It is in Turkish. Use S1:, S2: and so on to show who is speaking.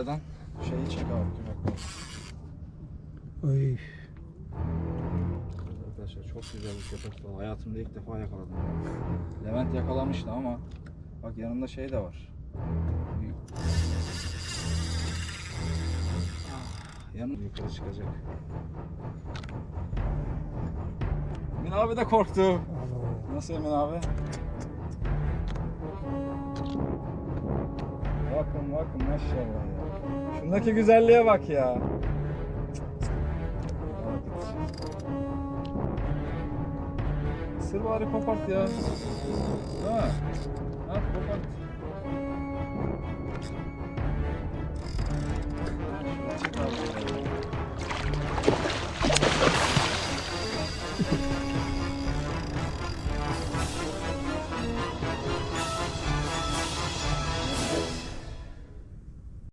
S1: Buradan şeyi çek abi.
S2: Oy.
S1: Arkadaşlar çok güzel bir köpek balığı. Hayatımda ilk defa yakaladım. Levent yakalamıştı ama bak yanında şey de var. Ah, Yanı yukarı çıkacak. Emin abi de korktu. Nasıl Emin abi? bakın bakın maşallah ya. Şundaki güzelliğe bak ya. Isır bari kopart ya. Ha. Ha kopart. Thank you.